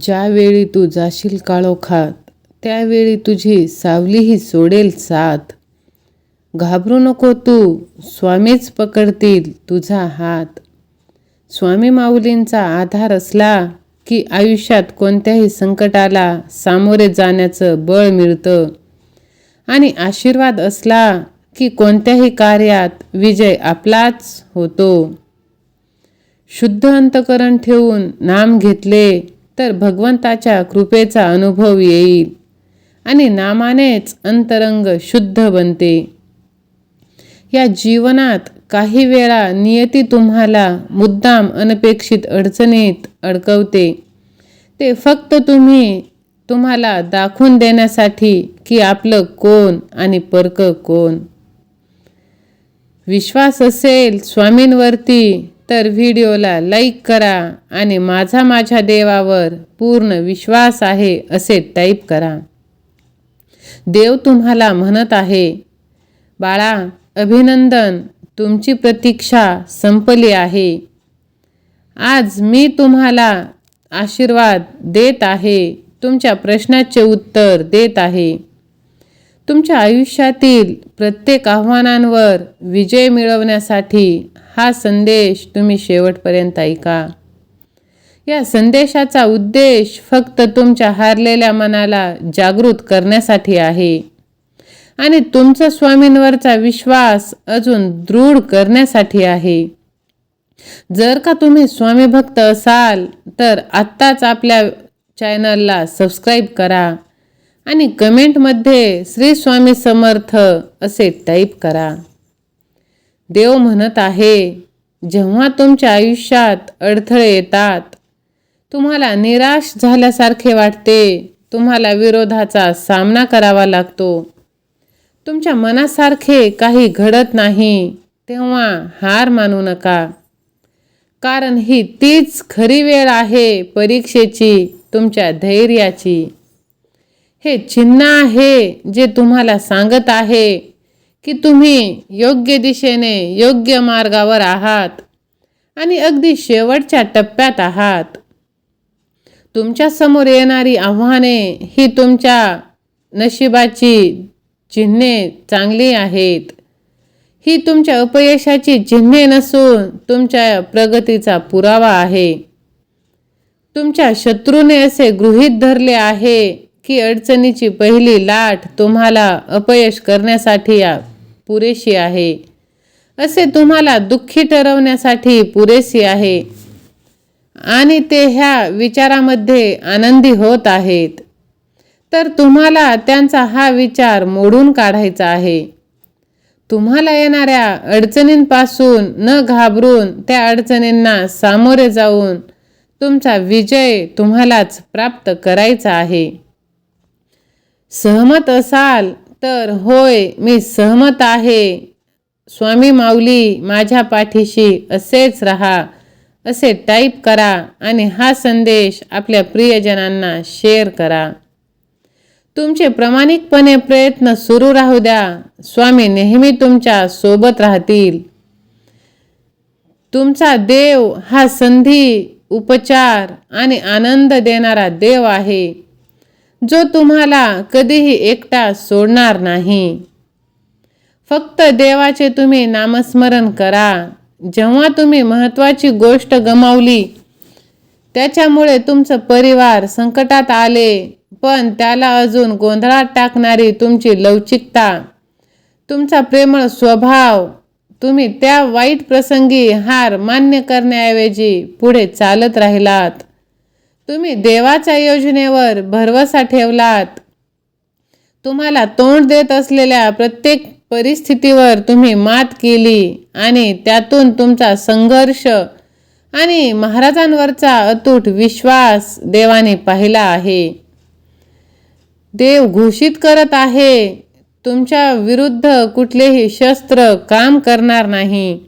ज्यावेळी तू जाशील काळोखात त्यावेळी तुझी सावलीही सोडेल साथ. घाबरू नको तू स्वामीच पकडतील तुझा हात. स्वामी माऊलींचा आधार असला की आयुष्यात कोणत्याही संकटाला सामोरे जाण्याचं बळ मिळतं. आणि आशीर्वाद असला की कोणत्याही कार्यात विजय आपलाच होतो. शुद्ध अंतकरण ठेवून नाम घेतले तर भगवंताच्या कृपेचा अनुभव येईल आणि नामानेच अंतरंग शुद्ध बनते. या जीवनात काही वेळा नियती तुम्हाला मुद्दाम अनपेक्षित अडचणीत अडकवते. ते फक्त तुम्ही तुम्हाला दाखवून देण्यासाठी की आपलं कोण आणि परक कोण. विश्वास असेल स्वामींवरती तर व्हिडिओला लाईक करा आणि माझा माझ्या देवावर पूर्ण विश्वास आहे असे टाईप करा. देव तुम्हाला म्हणत आहे बाळा अभिनंदन तुमची प्रतीक्षा संपली आहे. आज मी तुम्हाला आशीर्वाद देत आहे तुमच्या प्रश्नाचे उत्तर देत आहे. तुमच्या आयुष्यातील प्रत्येक आव्हानांवर विजय मिळवण्यासाठी हा संदेश तुम्ही शेवटपर्यंत ऐका. या संदेशाचा उद्देश फक्त तुमच्या हारलेल्या मनाला जागृत करण्यासाठी आहे. आणि तुमचा स्वामींवरचा विश्वास अजून दृढ करण्यासाठी आहे. जर का तुम्ही स्वामी भक्त असाल तर आत्ताच आपल्या चॅनलला सबस्क्राईब करा आणि कमेंटमध्ये श्री स्वामी समर्थ असे टाईप करा. देव म्हणत आहे जेव्हा तुमच्या आयुष्यात अडथळे येतात तुम्हाला निराश झाल्यासारखे वाटते तुम्हाला विरोधाचा सामना करावा लागतो. तुमच्या मनासारखे काही घडत नाही तेव्हा हार मानू नका. कारण ही तीच खरी वेळ आहे परीक्षेची तुमच्या धैर्याची. हे चिन्ह आहे जे तुम्हाला सांगत आहे. की तुम्ही योग्य दिशेने योग्य मार्गावर आहात आणि अगदी शेवटच्या टप्प्यात आहात. तुमच्यासमोर येणारी आव्हाने ही तुमच्या नशिबाची चिन्हे चांगली आहेत. ही तुमच्या अपयशाची चिन्हे नसून तुमच्या प्रगतीचा पुरावा आहे. तुमच्या शत्रूने असे गृहीत धरले आहे की अडचणीची पहिली लाट तुम्हाला अपयश करण्यासाठी पुरेशी आहे. असे तुम्हाला दुःखी ठरवण्यासाठी पुरेशी आहे. आणि ते ह्या विचारामध्ये आनंदी होत आहेत. तर तुम्हाला त्यांचा हा विचार मोडून काढायचा आहे. तुम्हाला येणाऱ्या अडचणींपासून न घाबरून त्या अडचणींना सामोरे जाऊन तुमचा विजय तुम्हालाच प्राप्त करायचा आहे. सहमत असाल तर होय मी सहमत आहे. स्वामी माऊली माझ्या पाठीशी असेच राहा असे टाईप करा आणि हा संदेश आपल्या प्रियजनांना शेअर करा. तुमचे प्रामाणिकपणे प्रयत्न सुरू राहू द्या. स्वामी नेहमी तुमच्यासोबत राहतील. तुमचा देव हा संधी उपचार आणि आनंद देणारा देव आहे. जो तुम्हाला कधीही एकटा सोडणार नाही. फक्त देवाचे तुम्ही नामस्मरण करा. जेव्हा तुम्ही महत्त्वाची गोष्ट गमावली त्याच्यामुळे तुमचं परिवार संकटात आले पण त्याला अजून गोंधळात टाकणारी तुमची लवचिकता तुमचा प्रेमळ स्वभाव तुम्ही त्या वाईट प्रसंगी हार मान्य करण्याऐवजी पुढे चालत राहिलात. तुम्ही देवाच्या योजनेवर भरवसा ठेवलात. तुम्हाला तोंड देत असलेल्या प्रत्येक परिस्थितीवर तुम्ही मात केली आणि त्यातून तुमचा संघर्ष आणि महाराजांवरचा अतूट विश्वास देवाने पाहिला आहे. देव घोषित करत आहे तुमच्या विरुद्ध कुठलेही शस्त्र काम करणार नाही.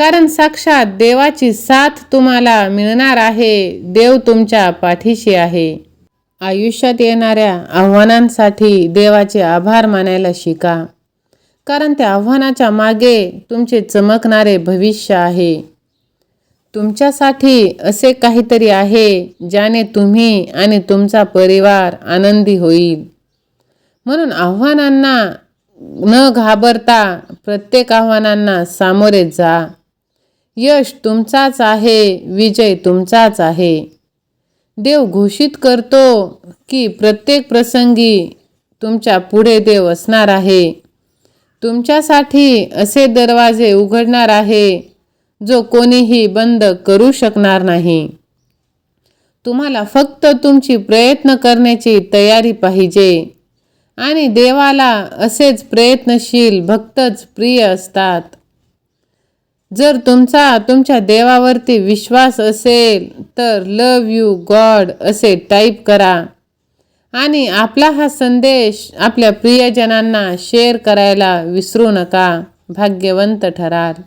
कारण साक्षात देवाची साथ तुम्हाला मिळणार आहे. देव तुमच्या पाठीशी आहे. आयुष्यात येणाऱ्या आव्हानांसाठी देवाचे आभार मानायला शिका. कारण त्या आव्हानाच्या मागे तुमचे चमकणारे भविष्य आहे. तुमच्यासाठी असे काहीतरी आहे ज्याने तुम्ही आणि तुमचा परिवार आनंदी होईल. म्हणून आव्हानांना न घाबरता प्रत्येक आव्हानांना सामोरे जा. यश तुमचाच आहे विजय तुमचाच आहे. देव घोषित करतो की प्रत्येक प्रसंगी तुमच्यापुढे देव असणार आहे. तुमच्यासाठी असे दरवाजे उघडणार आहे जो कोणीही बंद करू शकणार नाही. तुम्हाला फक्त तुमची प्रयत्न करण्याची तयारी पाहिजे. आणि देवाला असेच प्रयत्नशील भक्तच प्रिय असतात. जर तुमचा तुमच्या देवावरती विश्वास असेल तर लव यू गॉड असे टाईप करा. आणि आपला हा संदेश आपल्या प्रियजनांना शेअर करायला विसरू नका. भाग्यवंत ठराल.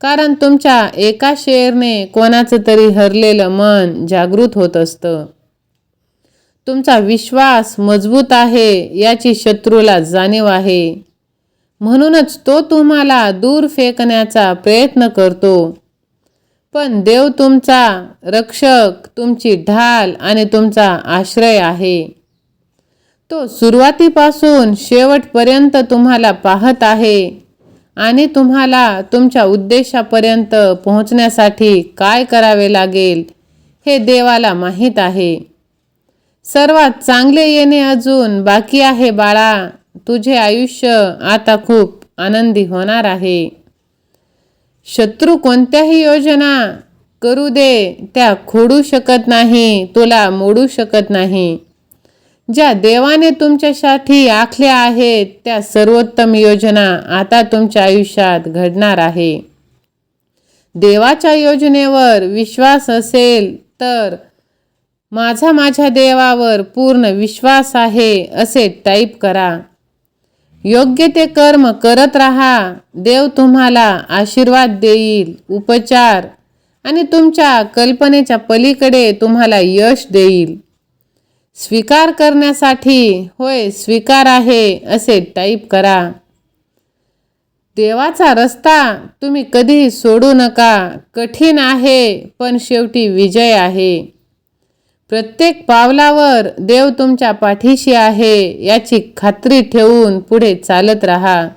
कारण तुमच्या एका शेअरने कोणाचं तरी हरलेलं मन जागृत होत असतं. तुमचा विश्वास मजबूत आहे याची शत्रूला जाणीव आहे. म्हणूनच तो तुम्हाला दूर फेकण्याचा प्रयत्न करतो. पण देव तुमचा रक्षक तुमची ढाल आणि तुमचा आश्रय आहे. तो सुरुवातीपासून शेवटपर्यंत तुम्हाला पाहत आहे आणि तुम्हाला तुमच्या उद्देशापर्यंत पोहोचण्यासाठी काय करावे लागेल हे देवाला माहीत आहे. सर्वात चांगले येणे अजून बाकी आहे बाळा. तुझे आयुष्य आता खूप आनंदी होणार आहे. शत्रू कोणत्याही योजना करू दे त्या खोडू शकत नाही तुला मोडू शकत नाही. ज्या देवाने तुमच्यासाठी आखल्या आहेत त्या सर्वोत्तम योजना आता तुमच्या आयुष्यात घडणार आहे. देवाच्या योजनेवर विश्वास असेल तर माझा माझ्या देवावर पूर्ण विश्वास आहे असे टाईप करा. योग्य ते कर्म करत राहा. देव तुम्हाला आशीर्वाद देईल. उपचार. आणि तुमच्या कल्पनेच्या पलीकडे तुम्हाला यश देईल. स्वीकार करण्यासाठी होय स्वीकार आहे असे टाईप करा. देवाचा रस्ता तुम्ही कधीही सोडू नका. कठीण आहे पण शेवटी विजय आहे. प्रत्येक पावलावर देव तुमच्या पाठीशी आहे याची खात्री ठेवून पुढे चालत राहा.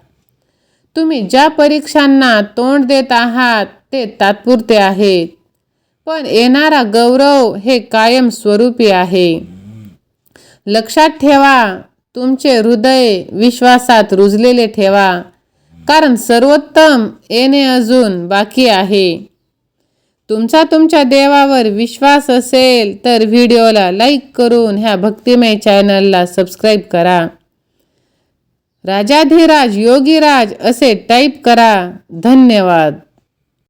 तुम्ही ज्या परीक्षांना तोंड देत आहात ते तात्पुरते आहेत. पण येणारा गौरव हे कायम स्वरूपी आहे. लक्षात ठेवा तुमचे हृदय विश्वासात रुजलेले ठेवा कारण सर्वोत्तम येणे अजून बाकी आहे. तुमचा तुमच्या देवावर विश्वास असेल तर व्हिडिओला लाईक करून ह्या भक्तिमय चॅनलला सबस्क्राईब करा. राजाधिराज योगीराज असे टाईप करा. धन्यवाद.